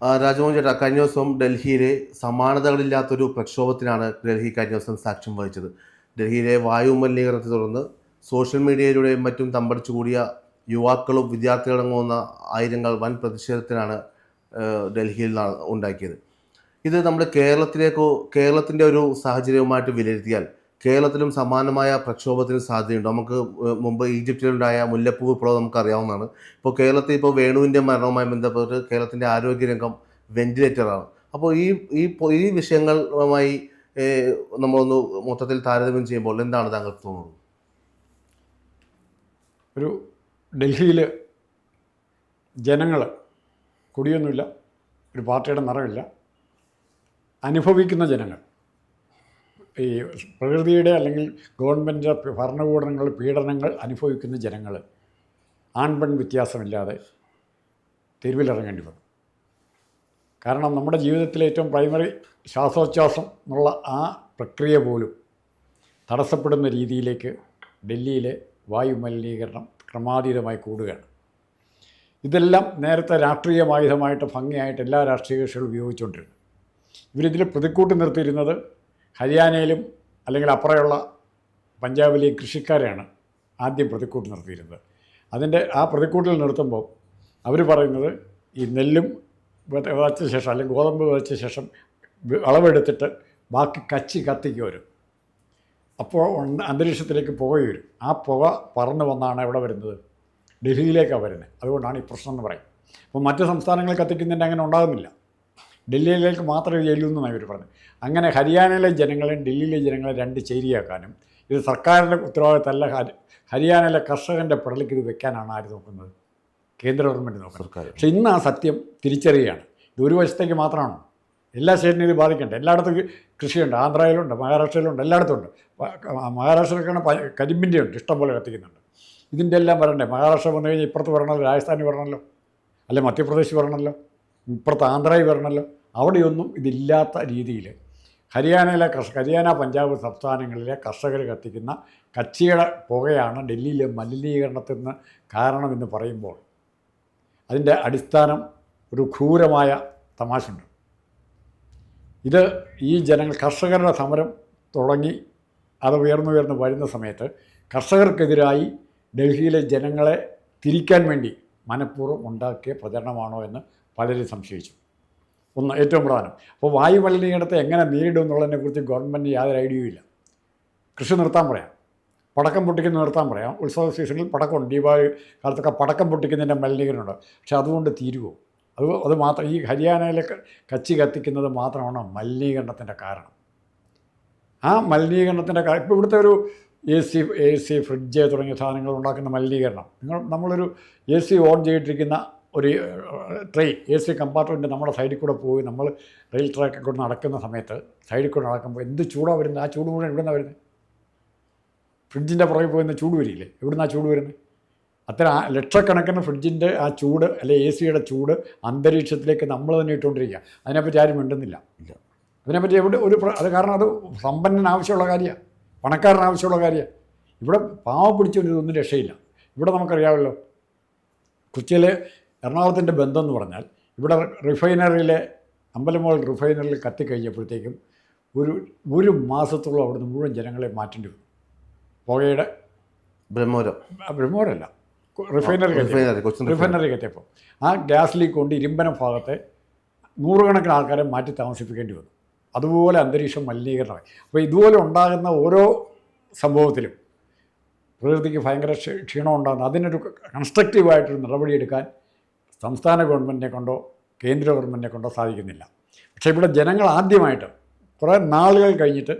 രാജമോഹൻ ചേട്ടാ കഴിഞ്ഞ ദിവസം ഡൽഹിയിലെ സമാനതകളില്ലാത്തൊരു പ്രക്ഷോഭത്തിനാണ് ഡൽഹി കഴിഞ്ഞ ദിവസം സാക്ഷ്യം വഹിച്ചത്. ഡൽഹിയിലെ വായു മലിനീകരണത്തെ തുടർന്ന് സോഷ്യൽ മീഡിയയിലൂടെയും മറ്റും തമ്പടിച്ചു കൂടിയ യുവാക്കളും വിദ്യാർത്ഥികളടങ്ങുന്ന ആയിരങ്ങൾ വൻ പ്രതിഷേധത്തിനാണ് ഡൽഹിയിൽ ഉണ്ടാക്കിയത്. ഇത് നമ്മുടെ കേരളത്തിലേക്കോ കേരളത്തിന്റെ ഒരു സാഹചര്യവുമായിട്ട് വിലയിരുത്തിയാൽ കേരളത്തിലും സമാനമായ പ്രക്ഷോഭത്തിന് സാധ്യതയുണ്ട്. നമുക്ക് മുമ്പ് ഈജിപ്തിലുണ്ടായ മുല്ലപ്പൂ വിപ്ലവം നമുക്ക് അറിയാവുന്നതാണ് ഇപ്പോൾ കേരളത്തിൽ ഇപ്പോൾ വേണുവിന്റെ മരണവുമായി ബന്ധപ്പെട്ട് കേരളത്തിന്റെ ആരോഗ്യരംഗം വെന്റിലേറ്ററാണ്. അപ്പോൾ ഈ ഈ ഈ വിഷയങ്ങളുമായി നമ്മളൊന്ന് മൊത്തത്തിൽ താരതമ്യം ചെയ്യുമ്പോൾ എന്താണ് താങ്കൾക്ക് തോന്നുന്നത്? ഒരു ഡൽഹിയിൽ ജനങ്ങൾ കുടിയൊന്നുമില്ല ഒരു പാർട്ടിയുടെ നിറമില്ല അനുഭവിക്കുന്ന ജനങ്ങൾ ഈ പ്രകൃതിയുടെ അല്ലെങ്കിൽ ഗവൺമെന്റ് ഭരണകൂടങ്ങൾ പീഡനങ്ങൾ അനുഭവിക്കുന്ന ജനങ്ങൾ ആൺപെൺ വ്യത്യാസമില്ലാതെ തെരുവിലിറങ്ങേണ്ടി വന്നു. കാരണം നമ്മുടെ ജീവിതത്തിലെ ഏറ്റവും പ്രൈമറി ശ്വാസോച്ഛ്വാസം എന്നുള്ള ആ പ്രക്രിയ പോലും തടസ്സപ്പെടുന്ന രീതിയിലേക്ക് ഡൽഹിയിലെ വായു മലിനീകരണം ക്രമാതീതമായി കൂടുകയാണ്. ഇതെല്ലാം നേരത്തെ രാഷ്ട്രീയമായുധമായിട്ട് ഭംഗിയായിട്ട് എല്ലാ രാഷ്ട്രീയ കക്ഷികളും ഉപയോഗിച്ചുകൊണ്ടിരുന്നു. ഇവരിതിൽ പ്രതിക്കൂട്ട് നിർത്തിയിരുന്നത് ഹരിയാനയിലും അല്ലെങ്കിൽ അപ്പുറമുള്ള പഞ്ചാബിലെയും കൃഷിക്കാരെയാണ് ആദ്യം പ്രതിക്കൂട്ട് നിർത്തിയിരുന്നത്. അതിന്റെ ആ പ്രതിക്കൂട്ടിൽ നിർത്തുമ്പോൾ അവർ പറയുന്നത് ഈ നെല്ലും വിത- വിതച്ച ശേഷം അല്ലെങ്കിൽ ഗോതമ്പ് വിതച്ച ശേഷം അളവെടുത്തിട്ട് ബാക്കി കച്ചി കത്തിക്ക് വരും. അപ്പോൾ അന്തരീക്ഷത്തിലേക്ക് പുക വരും. ആ പുക പറന്ന് വന്നാണ് എവിടെ വരുന്നത്? ഡൽഹിയിലേക്കാണ് വരുന്നത്. അതുകൊണ്ടാണ് ഈ പ്രശ്നം എന്ന് പറയുന്നത്. അപ്പോൾ മറ്റ് സംസ്ഥാനങ്ങളിൽ കത്തിക്കുന്നതിന്റെ അങ്ങനെ ഉണ്ടാകുന്നില്ല. ഡൽഹിയിലേക്ക് മാത്രമേ ചെല്ലൂ എന്നാണ് ഇവർ പറഞ്ഞത്. അങ്ങനെ ഹരിയാനയിലെ ജനങ്ങളെയും ഡൽഹിയിലെ ജനങ്ങളെ രണ്ട് ചേരിയാക്കാനും ഇത് സർക്കാരിന്റെ ഉത്തരവാദിത്തമല്ല ഹരിയാനയിലെ കർഷകന്റെ പിടലിക്ക് ഇത് വെക്കാനാണ് ആര് നോക്കുന്നത്? കേന്ദ്ര ഗവൺമെന്റ് നോക്കുന്നത്. പക്ഷേ ഇന്ന് ആ സത്യം തിരിച്ചറിയുകയാണ്. ഇത് ഒരു വശത്തേക്ക് മാത്രമാണോ? എല്ലാ സ്റ്റേറ്റിനും ഇത് ബാധിക്കണ്ട? എല്ലായിടത്തും കൃഷിയുണ്ട്. ആന്ധ്രയിലുണ്ട് മഹാരാഷ്ട്രയിലുണ്ട് എല്ലായിടത്തും ഉണ്ട് മഹാരാഷ്ട്രയിലൊക്കെയാണ് കരിമ്പിന്റെ ഉണ്ട് ഇഷ്ടംപോലെ കത്തിക്കുന്നുണ്ട്. ഇതിന്റെ എല്ലാം വരണ്ടേ? മഹാരാഷ്ട്ര വന്നു കഴിഞ്ഞാൽ ഇപ്പുറത്ത് വരണമല്ലോ രാജസ്ഥാനിൽ വരണമല്ലോ അല്ലെ മധ്യപ്രദേശ് വരണമല്ലോ ഇപ്പുറത്ത് ആന്ധ്രയിൽ വരണമല്ലോ. അവിടെയൊന്നും ഇതില്ലാത്ത രീതിയിൽ ഹരിയാനയിലെ കർഷ ഹരിയാന പഞ്ചാബ് സംസ്ഥാനങ്ങളിലെ കർഷകർ കത്തിക്കുന്ന കച്ചിയുടെ പുകയാണ് ഡൽഹിയിലെ മലിനീകരണത്തിന് കാരണമെന്ന് പറയുമ്പോൾ അതിന്റെ അടിസ്ഥാനം ഒരു ക്രൂരമായ തമാശയുണ്ട്. ഇത് ഈ ജനങ്ങൾ കർഷകരുടെ സമരം തുടങ്ങി അത് ഉയർന്നുയർന്ന് വരുന്ന സമയത്ത് കർഷകർക്കെതിരായി ഡൽഹിയിലെ ജനങ്ങളെ തിരിക്കാൻ വേണ്ടി മനഃപൂർവം ഉണ്ടാക്കിയ പ്രചരണമാണോ എന്ന് പലരും സംശയിച്ചു. ഒന്ന് ഏറ്റവും പ്രധാനം. അപ്പോൾ വായു മലിനീകരണത്തെ എങ്ങനെ നേരിടും എന്നുള്ളതിനെക്കുറിച്ച് ഗവൺമെന്റ് യാതൊരു ഐഡിയയും ഇല്ല. കൃഷി നിർത്താൻ പറയാം. പടക്കം പൊട്ടിക്കുന്ന നിർത്താൻ പറയാം. ഉത്സവ സീസണിൽ പടക്കമുണ്ട്. ദീപാവലി കാലത്തൊക്കെ പടക്കം പൊട്ടിക്കുന്നതിന്റെ മലിനീകരണമുണ്ട് പക്ഷെ അതുകൊണ്ട് തീരുവോ? അത് അത് മാത്രം ഈ ഹരിയാനയിലെ കച്ചി കത്തിക്കുന്നത് മാത്രമാണ് മലിനീകരണത്തിന്റെ കാരണം. ആ മലിനീകരണത്തിന്റെ കാരണം ഇപ്പോൾ ഇവിടുത്തെ ഒരു A C A C fridge തുടങ്ങിയ സാധനങ്ങൾ ഉണ്ടാക്കുന്ന മലിനീകരണം. നിങ്ങൾ നമ്മളൊരു എ സി ഓൺ ചെയ്തിട്ടിരിക്കുന്ന ഒരു ട്രെയിൻ എ സി കമ്പാർട്ട്മെന്റ് നമ്മുടെ സൈഡിൽ കൂടെ പോയി നമ്മൾ റെയിൽ ട്രാക്കിൽ കൂടെ നടക്കുന്ന സമയത്ത് സൈഡിൽ കൂടെ നടക്കുമ്പോൾ എന്ത് ചൂടാണ് വരുന്നത്? ആ ചൂട് മുഴുവൻ എവിടെ നിന്നാണ് വരുന്നത്? ഫ്രിഡ്ജിന്റെ പുറകെ പോകുന്ന ചൂട് വരില്ലേ? എവിടുന്നാ ചൂട് വരുന്നത്? അത്ര ആ ലക്ഷക്കണക്കിന് ഫ്രിഡ്ജിന്റെ ആ ചൂട് അല്ലെ എ സിയുടെ ചൂട് അന്തരീക്ഷത്തിലേക്ക് നമ്മൾ തന്നെ ഇട്ടുകൊണ്ടിരിക്കുക. അതിനെപ്പറ്റി ആരും മിണ്ടുന്നില്ല. ഇല്ല. അതിനെപ്പറ്റി എവിടെ ഒരു അത് കാരണം അത് സമ്പന്നന് ആവശ്യമുള്ള കാര്യമാണ് പണക്കാരന് ആവശ്യമുള്ള കാര്യമാണ് ഇവിടെ പാവ പിടിച്ചൊരു ഇതൊന്നും രക്ഷയില്ല. ഇവിടെ നമുക്കറിയാമല്ലോ. കൊച്ചിയിലെ എറണാകുളത്തിന്റെ ബന്ധം എന്ന് പറഞ്ഞാൽ ഇവിടെ റിഫൈനറിയിലെ അമ്പലമോൾ റിഫൈനറിയിൽ കത്തിക്കഴിഞ്ഞപ്പോഴത്തേക്കും ഒരു ഒരു മാസത്തോളം അവിടുന്ന് മുഴുവൻ ജനങ്ങളെ മാറ്റേണ്ടി വന്നു. പുകയുടെ ബ്രഹ്മോരം ബ്രഹ്മോരല്ല റിഫൈനറി റിഫൈനറി കത്തിയപ്പോൾ ആ ഗ്യാസ് ലീക്ക് കൊണ്ട് ഇരുമ്പനം ഭാഗത്തെ നൂറുകണക്കിന് ആൾക്കാരെ മാറ്റി താമസിപ്പിക്കേണ്ടി വന്നു. അതുപോലെ അന്തരീക്ഷം മലിനീകരണമായി. അപ്പോൾ ഇതുപോലെ ഉണ്ടാകുന്ന ഓരോ സംഭവത്തിലും പ്രകൃതിക്ക് ഭയങ്കര ക്ഷ- ക്ഷീണം ഉണ്ടാകുന്നു അതിനൊരു കൺസ്ട്രക്റ്റീവായിട്ടൊരു നടപടിയെടുക്കാൻ സംസ്ഥാന ഗവൺമെന്റിനെ കൊണ്ടോ കേന്ദ്ര ഗവൺമെന്റിനെ കൊണ്ടോ സാധിക്കുന്നില്ല. പക്ഷേ ഇവിടെ ജനങ്ങൾ ആദ്യമായിട്ട് കുറേ നാളുകൾ കഴിഞ്ഞിട്ട്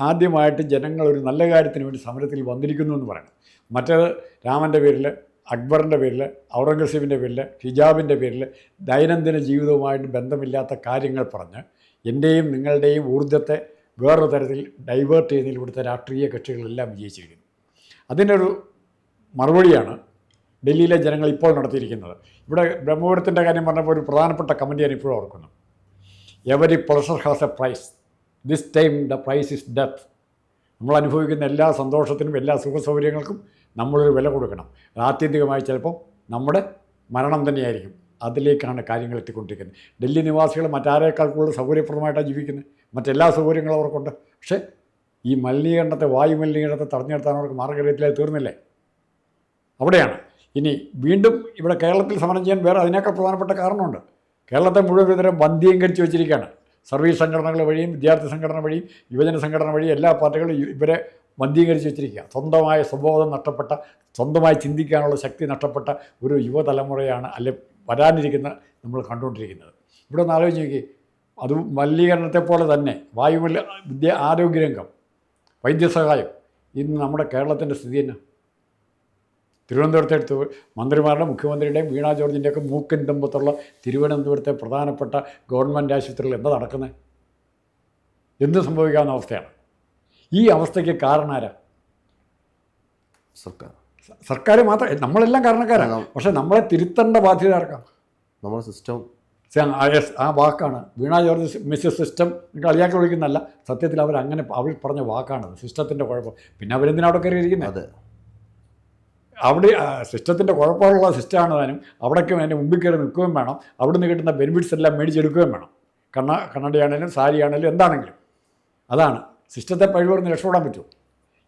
ആദ്യമായിട്ട് ജനങ്ങൾ ഒരു നല്ല കാര്യത്തിന് വേണ്ടി സമരത്തിൽ വന്നിരിക്കുന്നു എന്ന് പറയണം. മറ്റേത് രാമന്റെ പേരിൽ അക്ബറിന്റെ പേരിൽ ഔറംഗസീബിന്റെ പേരിൽ ഹിജാബിന്റെ പേരിൽ ദൈനംദിന ജീവിതവുമായിട്ട് ബന്ധമില്ലാത്ത കാര്യങ്ങൾ പറഞ്ഞ് എന്റെയും നിങ്ങളുടെയും ഊർജത്തെ വേറൊരു തരത്തിൽ ഡൈവേർട്ട് ചെയ്യുന്നതിൽ ഇവിടുത്തെ രാഷ്ട്രീയ കക്ഷികളെല്ലാം വിജയിച്ചിരിക്കുന്നു. അതിന്റെ ഒരു മറുപടിയാണ് ഡൽഹിയിലെ ജനങ്ങൾ ഇപ്പോൾ നടത്തിയിരിക്കുന്നത്. ഇവിടെ ബ്രഹ്മപുരത്തിന്റെ കാര്യം പറഞ്ഞപ്പോൾ ഒരു പ്രധാനപ്പെട്ട കമന്റ് ഞാൻ ഇപ്പോഴും ഓർക്കുന്നു. Every pleasure has a price this time the price is death നമ്മൾ അനുഭവിക്കുന്ന എല്ലാ സന്തോഷത്തിനും എല്ലാ സുഖ സൗകര്യങ്ങൾക്കും നമ്മളൊരു വില കൊടുക്കണം. ആത്യന്തികമായി ചിലപ്പോൾ നമ്മുടെ മരണം തന്നെയായിരിക്കും. അതിലേക്കാണ് കാര്യങ്ങൾ എത്തിക്കൊണ്ടിരിക്കുന്നത്. ഡൽഹി നിവാസികൾ മറ്റാരേക്കാൾ കൂടുതൽ സൗകര്യപ്രദമായിട്ടാണ് ജീവിക്കുന്നത്? മറ്റെല്ലാ സൗകര്യങ്ങളും അവർക്കുണ്ട്. പക്ഷേ ഈ മലിനീകരണത്തെ വായു മലിനീകരണത്തെ തടഞ്ഞു അവർക്ക് മാർഗരേറ്റിലായി തീർന്നില്ലേ? അവിടെയാണ്. ഇനി വീണ്ടും ഇവിടെ കേരളത്തിൽ സമരം ചെയ്യാൻ വേറെ അതിനേക്കാൾ പ്രധാനപ്പെട്ട കാരണമുണ്ട്. കേരളത്തെ മുഴുവൻ ഇതരം ബന്ധ്യീകരിച്ച് വെച്ചിരിക്കുകയാണ്. സർവീസ് സംഘടനകൾ വഴിയും വിദ്യാർത്ഥി സംഘടന വഴിയും യുവജന സംഘടന വഴിയും എല്ലാ പാർട്ടികളും ഇവരെ ബന്ധ്യീകരിച്ച് വെച്ചിരിക്കുക സ്വന്തമായ സ്വബോധം നഷ്ടപ്പെട്ട സ്വന്തമായി ചിന്തിക്കാനുള്ള ശക്തി നഷ്ടപ്പെട്ട ഒരു യുവതലമുറയാണ് അല്ലെ വരാനിരിക്കുന്ന നമ്മൾ കണ്ടുകൊണ്ടിരിക്കുന്നത്. ഇവിടെ ഒന്ന് ആലോചിച്ച് നോക്കി. അത് മലിനീകരണത്തെ പോലെ തന്നെ വായുമല വിദ്യ ആരോഗ്യരംഗം വൈദ്യസഹായം. ഇന്ന് നമ്മുടെ കേരളത്തിന്റെ സ്ഥിതി തന്നെ തിരുവനന്തപുരത്തെ അടുത്ത് മന്ത്രിമാരുടെ മുഖ്യമന്ത്രിയുടെയും വീണ ജോർജിന്റെയൊക്കെ മൂക്കിൻ തുമ്പത്തുള്ള തിരുവനന്തപുരത്തെ പ്രധാനപ്പെട്ട ഗവൺമെന്റ് ആശുപത്രിയിൽ എന്താ നടക്കുന്നത് എന്ത് സംഭവിക്കാവുന്ന അവസ്ഥയാണ്? ഈ അവസ്ഥയ്ക്ക് കാരണാരാ സർക്കാർ. സർക്കാർ മാത്രം നമ്മളെല്ലാം കാരണക്കാരാണ് പക്ഷേ നമ്മളെ തിരുത്തേണ്ട ബാധ്യത ആർക്കാം? നമ്മുടെ സിസ്റ്റം. ആ വാക്കാണ്. വീണ ജോർജ് മിസ് സിസ്റ്റം കളിയാക്കി വിളിക്കുന്നല്ല സത്യത്തിൽ അവർ അങ്ങനെ അവർ പറഞ്ഞ വാക്കാണത്. സിസ്റ്റത്തിന്റെ കുഴപ്പം. പിന്നെ അവരെന്തിനാണ് അവിടെ കയറിയിരിക്കുന്നത് അതെ. അവിടെ സിസ്റ്റത്തിന്റെ കുഴപ്പമുള്ള സിസ്റ്റമാണ് താനും അവിടേക്ക് അതിന്റെ മുമ്പിൽ കയറി നിൽക്കുകയും വേണം. അവിടുന്ന് കിട്ടുന്ന ബെനിഫിറ്റ്സ് എല്ലാം മേടിച്ചെടുക്കുകയും വേണം. കണ്ണ കണ്ണടയാണേലും സാരി ആണേലും എന്താണെങ്കിലും. അതാണ്. സിസ്റ്റത്തെ പഴിവർന്ന് രക്ഷപ്പെടാൻ പറ്റുമോ?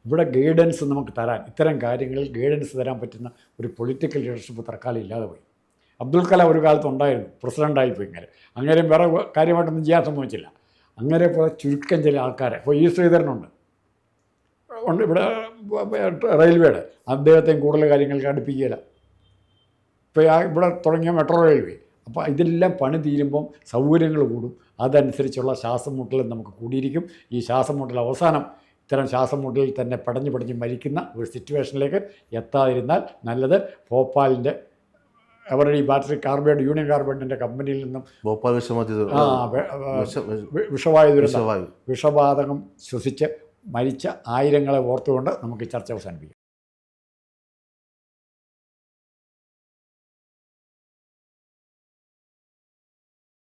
ഇവിടെ ഗൈഡൻസ് നമുക്ക് തരാൻ ഇത്തരം കാര്യങ്ങളിൽ ഗൈഡൻസ് തരാൻ പറ്റുന്ന ഒരു പൊളിറ്റിക്കൽ ലീഡർഷിപ്പ് തൽക്കാലം ഇല്ലാതെ പോയി. അബ്ദുൽ കലാം ഒരു കാലത്ത് ഉണ്ടായിരുന്നു പ്രസിഡന്റായിപ്പോയി ഇങ്ങനെ. അങ്ങനെ വേറെ കാര്യമായിട്ടൊന്നും ചെയ്യാൻ സംഭവിച്ചില്ല അങ്ങനെ ഇപ്പോൾ ചുരുക്കം ചില ആൾക്കാരെ ഇപ്പോൾ ഈ ശ്രീധരനുണ്ട്. ഉണ്ട്. ഇവിടെ റെയിൽവേയുടെ. അദ്ദേഹത്തെയും കൂടുതൽ കാര്യങ്ങൾക്ക് അടുപ്പിക്കുകയില്ല. ഇപ്പോൾ ആ ഇവിടെ തുടങ്ങിയ മെട്രോ റെയിൽവേ. അപ്പോൾ ഇതെല്ലാം പണി തീരുമ്പം സൗകര്യങ്ങൾ കൂടും. അതനുസരിച്ചുള്ള ശ്വാസം മുട്ടൽ നമുക്ക് കൂടിയിരിക്കും. ഈ ശ്വാസം മുട്ടൽ അവസാനം ഇത്തരം ശ്വാസം മുട്ടലിൽ തന്നെ പടഞ്ഞു പടഞ്ഞ് മരിക്കുന്ന ഒരു സിറ്റുവേഷനിലേക്ക് എത്താതിരുന്നാൽ നല്ലത് ഭോപ്പാലിന്റെ അവരുടെ ഈ ബാറ്ററി കാർബൈഡ് യൂണിയൻ കാർബൈഡിന്റെ കമ്പനിയിൽ നിന്നും ഭോപ്പാൽ വിഷമാതി വിഷവായു. വിഷവാതകം ശ്വസിച്ച് മരിച്ച ആയിരങ്ങളെ ഓർത്തുകൊണ്ട് നമുക്ക് ചർച്ച അവസാനിപ്പിക്കാം.